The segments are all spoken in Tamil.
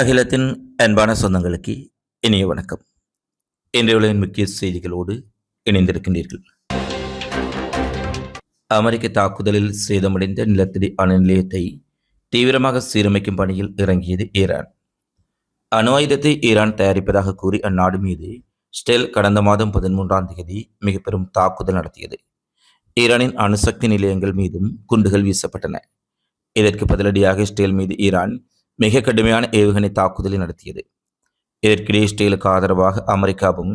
அகிலத்தின் அன்பான சொந்தங்களுக்கு இனிய வணக்கம். இன்றைய உலகின் முக்கிய செய்திகளோடு இணைந்திருக்கின்றீர்கள். அமெரிக்க தாக்குதலில் சேதமடைந்த நிலத்தடி அணு நிலையத்தை தீவிரமாக சீரமைக்கும் பணியில் இறங்கியது ஈரான். அணு ஆயுதத்தை ஈரான் தயாரிப்பதாக கூறி அந்நாடு மீது ஸ்டெல் கடந்த மாதம் பதிமூன்றாம் தேதி மிக பெரும் தாக்குதல் நடத்தியது. ஈரானின் அணுசக்தி நிலையங்கள் மீதும் குண்டுகள் வீசப்பட்டன. இதற்கு பதிலடியாக ஸ்டேல் மீது ஈரான் மிக கடுமையான ஏவுகணை தாக்குதலை நடத்தியது. இதற்கிடையே இஸ்ரேலுக்கு ஆதரவாக அமெரிக்காவும்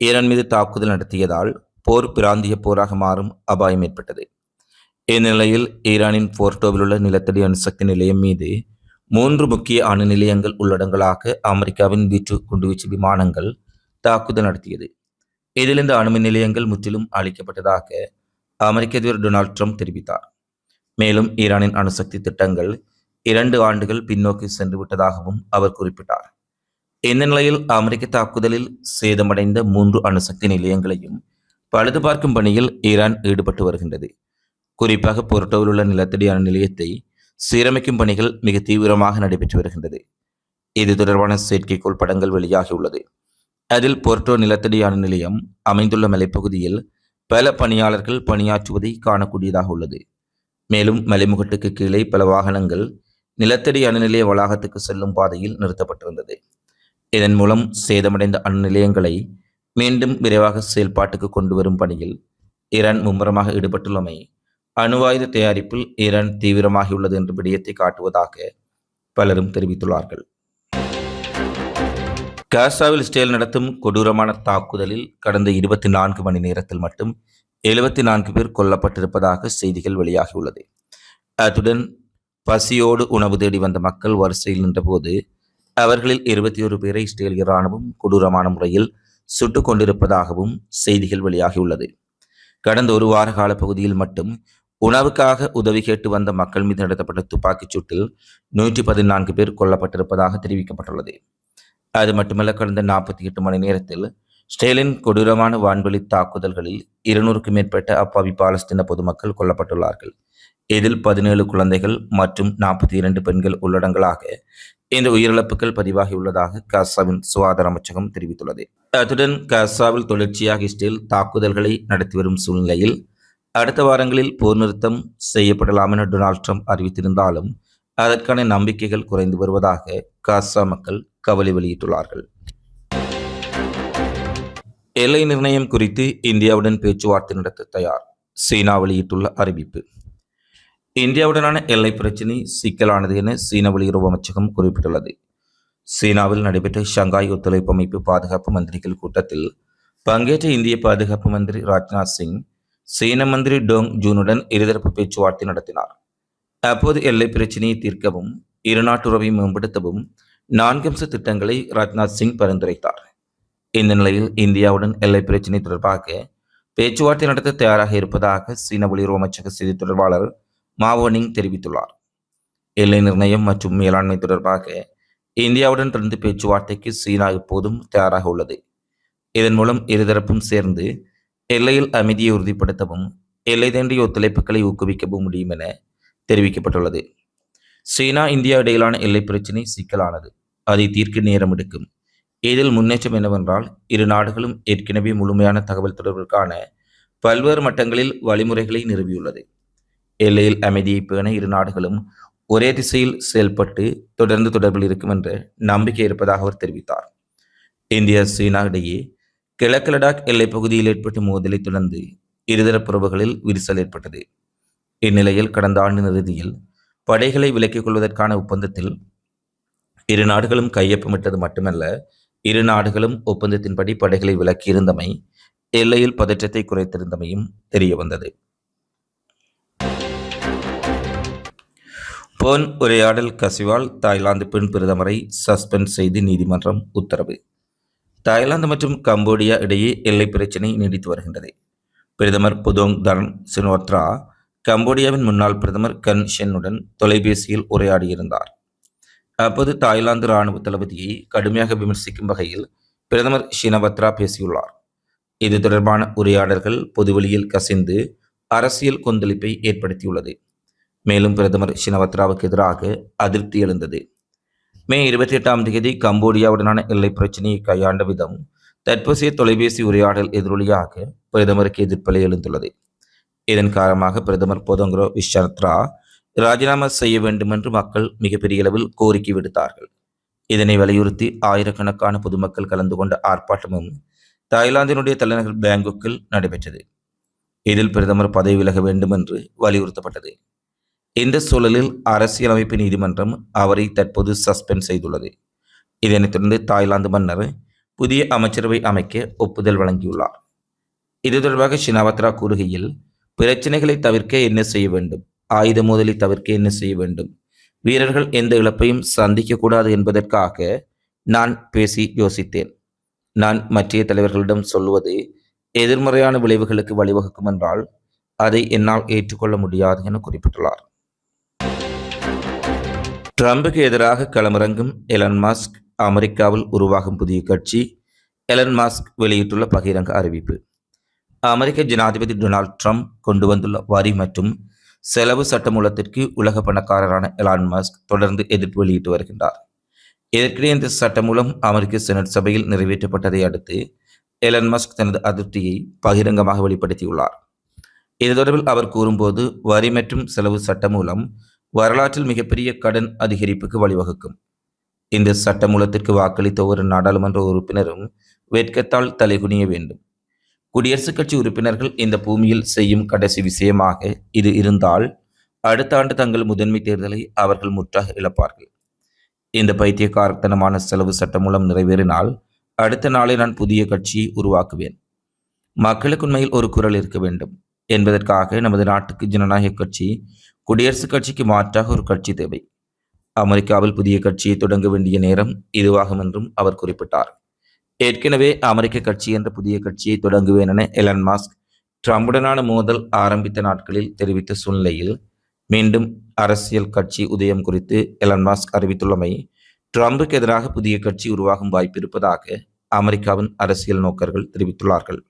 ஈரான் மீது தாக்குதல் நடத்தியதால் போர் பிராந்திய போராக மாறும் அபாயம் ஏற்பட்டது. இந்நிலையில் ஈரானின் போர்டோவில் உள்ள நிலத்தடி அணுசக்தி நிலையம் மீது மூன்று முக்கிய அணு நிலையங்கள் உள்ளடங்களாக அமெரிக்காவின் வீச்சு குண்டுவீச்சு விமானங்கள் தாக்குதல் நடத்தியது. இதில் இந்த அணுமின் நிலையங்கள் முற்றிலும் அழிக்கப்பட்டதாக அமெரிக்க அதிபர் டொனால்ட் ட்ரம்ப் தெரிவித்தார். மேலும் ஈரானின் அணுசக்தி திட்டங்கள் இரண்டு ஆண்டுகள் பின்னோக்கி சென்று விட்டதாகவும் அவர் குறிப்பிட்டார். இந்த நிலையில் அமெரிக்க தாக்குதலில் சேதமடைந்த மூன்று அணுசக்தி நிலையங்களையும் பழுது பார்க்கும் பணியில் ஈரான் ஈடுபட்டு வருகின்றது. குறிப்பாக பொருட்டோவில் உள்ள நிலத்தடி அணு நிலையத்தை சீரமைக்கும் பணிகள் மிக தீவிரமாக நடைபெற்று வருகின்றது. இது தொடர்பான செயற்கைக்கோள் படங்கள் வெளியாகியுள்ளது. அதில் பொர்ட்டோ நிலத்தடி அணு நிலையம் அமைந்துள்ள மலைப்பகுதியில் பல பணியாளர்கள் பணியாற்றுவதை காணக்கூடியதாக உள்ளது. மேலும் மலைமுகட்டுக்கு கீழே பல வாகனங்கள் நிலத்தடி அணுநிலைய வளாகத்துக்கு செல்லும் பாதையில் நிறுத்தப்பட்டிருந்தது. இதன் மூலம் சேதமடைந்த அணு நிலையங்களை மீண்டும் விரைவாக செயல்பாட்டுக்கு கொண்டு வரும் பணியில் ஈரான் மும்முரமாக ஈடுபட்டுள்ளமை அணுவாயுத தயாரிப்பில் ஈரான் தீவிரமாகியுள்ளது என்ற விடயத்தை காட்டுவதாக பலரும் தெரிவித்துள்ளார்கள். காசாவில் இஸ்ரேல் நடத்தும் கொடூரமான தாக்குதலில் கடந்த இருபத்தி நான்கு மணி நேரத்தில் மட்டும் எழுபத்தி நான்கு பேர் கொல்லப்பட்டிருப்பதாக செய்திகள் வெளியாகியுள்ளது. அத்துடன் பசியோடு உணவு தேடி வந்த மக்கள் வரிசையில் நின்றபோது அவர்களில் இருபத்தி ஒரு பேரை இஸ்ரேலிய இராணுவம் கொடூரமான முறையில் சுட்டுக் கொண்டிருப்பதாகவும் செய்திகள் வெளியாகியுள்ளது. கடந்த ஒரு வார கால பகுதியில் மட்டும் உணவுக்காக உதவி கேட்டு வந்த மக்கள் மீது நடத்தப்பட்ட துப்பாக்கிச் சூட்டில் நூற்றி பதினான்கு பேர் கொல்லப்பட்டிருப்பதாக தெரிவிக்கப்பட்டுள்ளது. அது மட்டுமல்ல கடந்த நாற்பத்தி எட்டு மணி நேரத்தில் ஸ்டேலின் கொடூரமான வான்வெளி தாக்குதல்களில் இருநூறுக்கும் மேற்பட்ட அப்பாவி பாலஸ்தீன பொதுமக்கள் கொல்லப்பட்டுள்ளார்கள். இதில் பதினேழு குழந்தைகள் மற்றும் நாற்பத்தி இரண்டு பெண்கள் உள்ளடங்களாக இந்த உயிரிழப்புகள் பதிவாகியுள்ளதாக காசாவின் சுகாதார அமைச்சகம் தெரிவித்துள்ளது. அத்துடன் காசாவில் தொடர்ச்சியாக இஸ்ரேல் தாக்குதல்களை நடத்தி வரும் சூழ்நிலையில் அடுத்த வாரங்களில் போர் நிறுத்தம் செய்யப்படலாம் என டொனால்ட் ட்ரம்ப் அறிவித்திருந்தாலும் அதற்கான நம்பிக்கைகள் குறைந்து வருவதாக காசா மக்கள் கவலை வெளியிட்டுள்ளார்கள். எல்லை நிர்ணயம் குறித்து இந்தியாவுடன் பேச்சுவார்த்தை நடத்த தயார் சீனா வெளியிட்டுள்ள அறிவிப்பு. இந்தியாவுடனான எல்லை பிரச்சினை சிக்கலானது என சீன வெளியுறவு அமைச்சகம் குறிப்பிட்டுள்ளது. சீனாவில் நடைபெற்ற ஷங்காய் ஒத்துழைப்பு அமைப்பு பாதுகாப்பு மந்திரிகள் கூட்டத்தில் பங்கேற்ற இந்திய பாதுகாப்பு மந்திரி ராஜ்நாத் சிங் சீன மந்திரி டோங் ஜூனுடன் இருதரப்பு பேச்சுவார்த்தை நடத்தினார். அப்போது எல்லை பிரச்சினையை தீர்க்கவும் இருநாட்டுறவை மேம்படுத்தவும் நான்கு அம்ச திட்டங்களை ராஜ்நாத் சிங் பரிந்துரைத்தார். இந்த நிலையில் இந்தியாவுடன் எல்லை பிரச்சினை தொடர்பாக பேச்சுவார்த்தை நடத்த தயாராக இருப்பதாக சீன வெளியுறவு அமைச்சக செய்தி தொடர்பாளர் மாவோனிங் தெரிவித்துள்ளார். எல்லை நிர்ணயம் மற்றும் மேலாண்மை தொடர்பாக இந்தியாவுடன் தொடர்ந்து பேச்சுவார்த்தைக்கு சீனா எப்போதும் தயாராக உள்ளது. இதன் மூலம் இருதரப்பும் சேர்ந்து எல்லையில் அமைதியை உறுதிப்படுத்தவும் எல்லை தாண்டிய ஒத்துழைப்புகளை ஊக்குவிக்கவும் முடியும் என தெரிவிக்கப்பட்டுள்ளது. சீனா இந்தியா இடையிலான எல்லை பிரச்சினை சிக்கலானது. அதை தீர்க்க நேரம் எடுக்கும். இதில் முன்னேற்றம் என்னவென்றால் இரு நாடுகளும் ஏற்கனவே முழுமையான தகவல் தொடர்பிற்கான பல்வேறு மட்டங்களில் வழிமுறைகளை நிறுவியுள்ளது. எல்லையில் அமைதியை பேண இரு நாடுகளும் ஒரே திசையில் செயல்பட்டு தொடர்ந்து தொடர்பில் இருக்கும் என்ற நம்பிக்கை இருப்பதாக அவர் தெரிவித்தார். இந்தியா சீனா இடையே கிழக்கு லடாக் எல்லைப் பகுதியில் ஏற்பட்ட மோதலை தொடர்ந்து இருதரப்பு உறவுகளில் விரிசல் ஏற்பட்டது. இந்நிலையில் கடந்த ஆண்டின் இறுதியில் படைகளை விலக்கிக் கொள்வதற்கான ஒப்பந்தத்தில் இரு நாடுகளும் கையொப்பமிட்டது மட்டுமல்ல இரு நாடுகளும் ஒப்பந்தத்தின்படி படைகளை விலக்கியிருந்தமை எல்லையில் பதற்றத்தை குறைத்திருந்தமையும் தெரியவந்தது போன் உரையாடல் கசிவால் தாய்லாந்து பெண் பிரதமரை சஸ்பெண்ட் செய்து நீதிமன்றம் உத்தரவு. தாய்லாந்து மற்றும் கம்போடியா இடையே எல்லை பிரச்சினை நீடித்து வருகின்றது. பிரதமர் புதோங் தரன் சினோத்ரா கம்போடியாவின் முன்னாள் பிரதமர் கன் ஷென்னுடன் தொலைபேசியில் உரையாடியிருந்தார். அப்போது தாய்லாந்து இராணுவ தளபதியை கடுமையாக விமர்சிக்கும் வகையில் பிரதமர் ஷினவத்ரா பேசியுள்ளார். இது தொடர்பான உரையாடல்கள் பொதுவெளியில் கசிந்து அரசியல் கொந்தளிப்பை ஏற்படுத்தியுள்ளது. மேலும் பிரதமர் ஷினவத்ராவுக்கு எதிராக அதிருப்தி எழுந்தது. மே இருபத்தி எட்டாம் தேதி கம்போடியாவுடனான எல்லை பிரச்சினையை கையாண்ட விதம் தற்போதைய தொலைபேசி உரையாடல் எதிரொலியாக பிரதமருக்கு எதிர்ப்பலை எழுந்துள்ளது. இதன் காரணமாக பிரதமர் பொதங்குரோ விஷ்ணத்ரா ராஜினாமா செய்ய வேண்டும் என்று மக்கள் மிகப்பெரிய அளவில் கோரிக்கை விடுத்தார்கள். இதனை வலியுறுத்தி ஆயிரக்கணக்கான பொதுமக்கள் கலந்து கொண்ட ஆர்ப்பாட்டமும் தாய்லாந்தினுடைய தலைநகர் பேங்குக்கில் நடைபெற்றது. இதில் பிரதமர் பதவி விலக வேண்டும் என்று வலியுறுத்தப்பட்டது. இந்த சூழலில் அரசியலமைப்பு நீதிமன்றம் அவரை தற்போது சஸ்பெண்ட் செய்துள்ளது. இதனைத் தொடர்ந்து தாய்லாந்து மன்னர் புதிய அமைச்சரவை அமைக்க ஒப்புதல் வழங்கியுள்ளார். இது தொடர்பாக ஷினாவத்ரா கூறுகையில் பிரச்சனைகளை தவிர்க்க என்ன செய்ய வேண்டும்? ஆயுத மோதலை தவிர்க்க என்ன செய்ய வேண்டும்? வீரர்கள் எந்த இழப்பையும் சந்திக்கக்கூடாது என்பதற்காக நான் பேசி யோசித்தேன். நான் மற்றைய தலைவர்களிடம் சொல்லுவது எதிர்மறையான விளைவுகளுக்கு வழிவகுக்கும் என்றால் அதை என்னால் ஏற்றுக்கொள்ள முடியாது என குறிப்பிட்டுள்ளார். ட்ரம்புக்கு எதிராக களமிறங்கும் எலன் மாஸ்க் அமெரிக்காவில் உருவாகும் புதிய கட்சி எலன் மாஸ்க் வெளியிட்டுள்ள பகிரங்க அறிவிப்பு. அமெரிக்க ஜனாதிபதி டொனால்ட் ட்ரம்ப் கொண்டு வந்துள்ள வரி மற்றும் செலவு சட்டமூலத்திற்கு உலக பணக்காரரான எலான் மாஸ்க் தொடர்ந்து எதிர்ப்பு வெளியிட்டு வருகின்றார். இதற்கிடையே இந்த சட்டமூலம் அமெரிக்க செனட் சபையில் நிறைவேற்றப்பட்டதை அடுத்து எலன் மஸ்க் தனது அதிருப்தியை பகிரங்கமாக வெளிப்படுத்தியுள்ளார். இது தொடர்பில் அவர் கூறும்போது வரி மற்றும் செலவு சட்டமூலம் வரலாற்றில் மிகப்பெரிய கடன் அதிகரிப்புக்கு வழிவகுக்கும். இந்த சட்டமூலத்திற்கு வாக்களித்த ஒரு நாடாளுமன்ற உறுப்பினரும் வெட்கத்தால் தலைகுனிய வேண்டும். குடியரசுக் கட்சி உறுப்பினர்கள் இந்த பூமியில் செய்யும் கடைசி விஷயமாக இது இருந்தால் அடுத்த ஆண்டு தங்கள் முதன்மை தேர்தலை அவர்கள் முற்றாக இழப்பார்கள். இந்த பைத்தியக்காரத்தனமான செலவு சட்டம் மூலம் நிறைவேறினால் அடுத்த நாளே நான் புதிய கட்சியை உருவாக்குவேன். மக்களுக்கு உண்மையில் ஒரு குரல் இருக்க வேண்டும். என்பதற்காக நமது நாட்டுக்கு ஜனநாயக கட்சி குடியரசுக் கட்சிக்கு மாற்றாக ஒரு கட்சி தேவை. அமெரிக்காவில் புதிய கட்சியை தொடங்க வேண்டிய நேரம் இதுவாகும் என்றும் அவர் குறிப்பிட்டார். ஏற்கனவே அமெரிக்க கட்சி என்ற புதிய கட்சியை தொடங்குவேன் என எலன் மாஸ்க் ட்ரம்புடனான மோதல் ஆரம்பித்த நாட்களில் தெரிவித்த சூழ்நிலையில் மீண்டும் அரசியல் கட்சி உதயம் குறித்து எலன் மாஸ்க் அறிவித்துள்ளமை ட்ரம்புக்கு எதிராக புதிய கட்சி உருவாகும் வாய்ப்பு இருப்பதாக அமெரிக்காவின் அரசியல் நோக்கர்கள் தெரிவித்துள்ளார்கள்.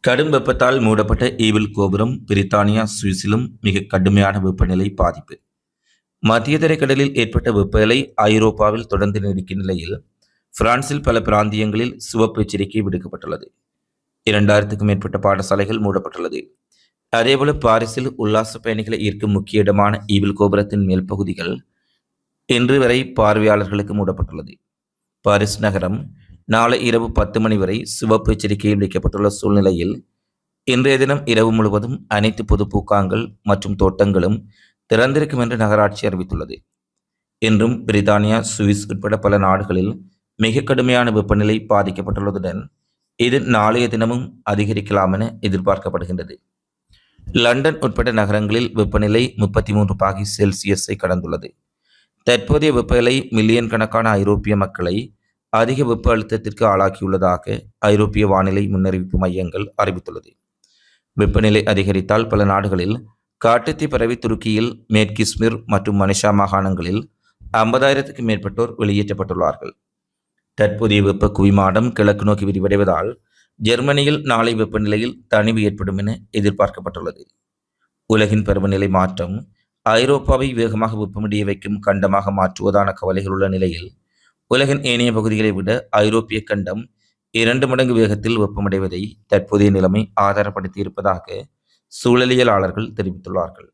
கடும் வெப்பத்தால் மூடப்பட்ட ஈவில் கோபுரம் பிரித்தானியா சுவிஸிலும் மிக கடுமையான வெப்பநிலை பாதிப்பு. மத்திய திரைக்கடலில் ஏற்பட்ட வெப்பநிலை ஐரோப்பாவில் தொடர்ந்து நீடிக்கும் நிலையில் பிரான்சில் பல பிராந்தியங்களில் சிவப்பு எச்சரிக்கை விடுக்கப்பட்டுள்ளது. இரண்டாயிரத்துக்கும் மேற்பட்ட பாடசாலைகள் மூடப்பட்டுள்ளது. அதேபோல பாரிஸில் உல்லாச பயணிகளை ஈர்க்கும் முக்கிய இடமான ஈவில் கோபுரத்தின் மேல் பகுதிகள் இன்று வரை பார்வையாளர்களுக்கு மூடப்பட்டுள்ளது. பாரிஸ் நகரம் நாளை இரவு பத்து மணி வரை சிவப்பு எச்சரிக்கை விடுக்கப்பட்டுள்ள சூழ்நிலையில் இன்றைய தினம் இரவு முழுவதும் அனைத்து பொது பூக்காங்கள் மற்றும் தோட்டங்களும் திறந்திருக்கும் என்று நகராட்சி அறிவித்துள்ளது. இன்றும் பிரித்தானியா சுவிஸ் உட்பட பல நாடுகளில் மிக கடுமையான வெப்பநிலை பாதிக்கப்பட்டுள்ளதுடன் இது நாளைய தினமும் அதிகரிக்கலாம் என எதிர்பார்க்கப்படுகின்றது. லண்டன் உட்பட்ட நகரங்களில் வெப்பநிலை முப்பத்தி மூன்று பாகி செல்சியஸை கடந்துள்ளது. தற்போதைய வெப்பநிலை மில்லியன் கணக்கான ஐரோப்பிய மக்களை அதிக வெப்ப அழுத்தத்திற்கு ஆளாக்கியுள்ளதாக ஐரோப்பிய வானிலை முன்னறிவிப்பு மையங்கள் அறிவித்துள்ளது. வெப்பநிலை அதிகரித்தால் பல நாடுகளில் காட்டுத்தீ பரவி துருக்கியில் மேற்கிஸ்மிர் மற்றும் மனிஷா மாகாணங்களில் ஐம்பதாயிரத்துக்கு மேற்பட்டோர் வெளியேற்றப்பட்டுள்ளார்கள். தற்போதைய வெப்ப குவிமாடம் கிழக்கு நோக்கி விரிவடைவதால் ஜெர்மனியில் நாளை வெப்பநிலையில் தணிவு ஏற்படும் என எதிர்பார்க்கப்பட்டுள்ளது. உலகின் பருவநிலை மாற்றம் ஐரோப்பாவை வேகமாக வெப்பமடைய வைக்கும் கண்டமாக மாற்றுவதான கவலைகள் உள்ள நிலையில் உலகின் ஏனைய பகுதிகளை விட ஐரோப்பிய கண்டம் இரண்டு மடங்கு வேகத்தில் வெப்பமடைவதை தற்போதைய நிலைமை ஆதாரப்படுத்தி இருப்பதாக சூழலியலாளர்கள் தெரிவித்துள்ளார்கள்.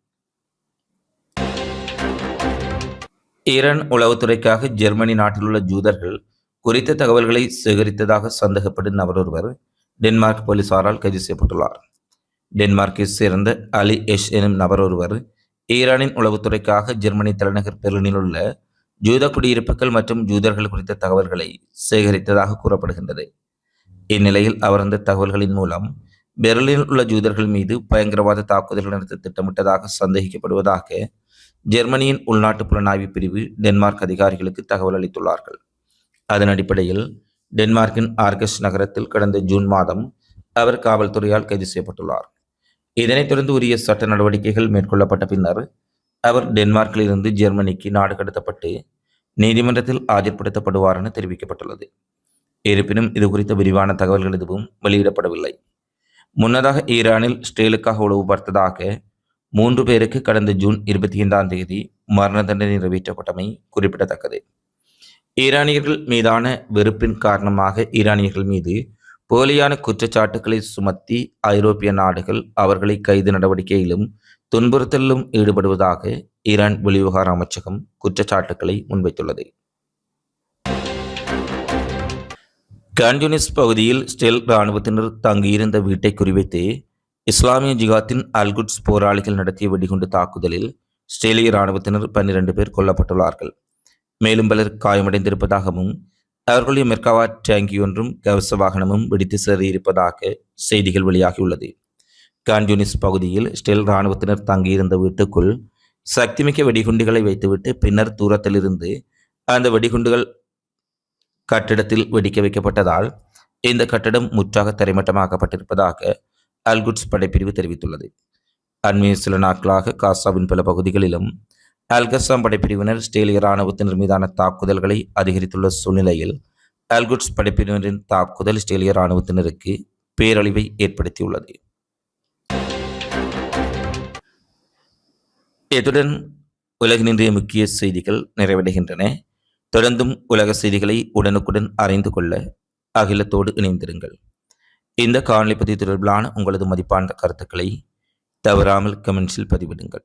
ஈரான் உளவுத்துறைக்காக ஜெர்மனி நாட்டிலுள்ள ஜூதர்கள் குறித்த தகவல்களை சேகரித்ததாக சந்தேகப்படும் நபர் ஒருவர் டென்மார்க் போலீசாரால் கைது செய்யப்பட்டுள்ளார். டென்மார்க்கை சேர்ந்த அலி எஷ் எனும் நபர் ஒருவர் ஈரானின் உளவுத்துறைக்காக ஜெர்மனி தலைநகர் பெர்லினில் உள்ள ஜூத குடியிருப்புகள் மற்றும் ஜூதர்கள் குறித்த தகவல்களை சேகரித்ததாக கூறப்படுகின்றது. இந்நிலையில் அவர் அந்த தகவல்களின் மூலம் பெர்லினில் உள்ள ஜூதர்கள் மீது பயங்கரவாத தாக்குதல்கள் நடத்த திட்டமிட்டதாக சந்தேகிக்கப்படுவதாக ஜெர்மனியின் உள்நாட்டு புலனாய்வு பிரிவு டென்மார்க் அதிகாரிகளுக்கு தகவல் அளித்துள்ளார்கள். அதன் அடிப்படையில் டென்மார்க்கின் ஆர்கஸ் நகரத்தில் கடந்த ஜூன் மாதம் அவர் காவல்துறையால் கைது செய்யப்பட்டுள்ளார். இதனைத் தொடர்ந்து உரிய சட்ட நடவடிக்கைகள் மேற்கொள்ளப்பட்ட பின்னர் அவர் டென்மார்க்கிலிருந்து ஜெர்மனிக்கு நாடு கடத்தப்பட்டு நீதிமன்றத்தில் ஆஜர்படுத்தப்படுவார் என தெரிவிக்கப்பட்டுள்ளது. இருப்பினும் இது குறித்த விரிவான தகவல்கள் எதுவும் வெளியிடப்படவில்லை. முன்னதாக ஈரானில் ஸ்டேலுக்காக உளவு பார்த்ததாக மூன்று பேருக்கு கடந்த ஜூன் இருபத்தி ஐந்தாம் தேதி மரண தண்டனை நிறைவேற்றப்பட்டமை குறிப்பிடத்தக்கது. ஈரானியர்கள் மீதான வெறுப்பின் காரணமாக ஈரானியர்கள் மீது போலியான குற்றச்சாட்டுக்களை சுமத்தி ஐரோப்பிய நாடுகள் அவர்களை கைது நடவடிக்கையிலும் துன்புறுத்தலிலும் ஈடுபடுவதாக ஈரான் வெளிவிவகார அமைச்சகம் குற்றச்சாட்டுக்களை முன்வைத்துள்ளது. கான்யூனிஸ் பகுதியில் ஸ்டெல் இராணுவத்தினர் தங்கியிருந்த வீட்டை குறிவைத்து இஸ்லாமிய ஜிகாத்தின் அல்குட்ஸ் போராளிகள் நடத்திய வெடிகுண்டு தாக்குதலில் ஸ்டேலிய இராணுவத்தினர் பன்னிரண்டு பேர் கொல்லப்பட்டுள்ளார்கள். மேலும் பலர் காயமடைந்திருப்பதாகவும் அவர்களுடைய மெர்காவா டேங்கியொன்றும் கவச வாகனமும் வெடித்து சிதறியிருப்பதாக செய்திகள் வெளியாகியுள்ளது. கான்யூனிஸ் பகுதியில் ஸ்டெல் இராணுவத்தினர் தங்கியிருந்த வீட்டுக்குள் சக்திமிக்க வெடிகுண்டுகளை வைத்துவிட்டு பின்னர் தூரத்திலிருந்து அந்த வெடிகுண்டுகள் கட்டிடத்தில் வெடிக்க வைக்கப்பட்டதால் இந்த கட்டடம் முற்றாக தரைமட்டமாக்கப்பட்டிருப்பதாக அல்குட்ஸ் படைப்பிரிவு தெரிவித்துள்ளது. அண்மைய சில நாட்களாக காசாவின் பல பகுதிகளிலும் அல்கசாம் படைப்பிரிவினர் ஸ்டேலிய இராணுவத்தினர் மீதான தாக்குதல்களை அதிகரித்துள்ள சூழ்நிலையில் அல்குட்ஸ் படைப்பிரிவினரின் தாக்குதல் ஸ்டேலிய இராணுவத்தினருக்கு பேரழிவை ஏற்படுத்தியுள்ளது. இத்துடன் உலகின் முக்கிய செய்திகள் நிறைவடைகின்றன. தொடர்ந்தும் உலக செய்திகளை உடனுக்குடன் அறிந்து கொள்ள அகிலத்தோடு இணைந்திருங்கள். இந்த காணொலி பதிவு தொடர்பிலான உங்களது மதிப்பான கருத்துக்களை தவறாமல் கமெண்ட்ஸில் பதிவிடுங்கள்.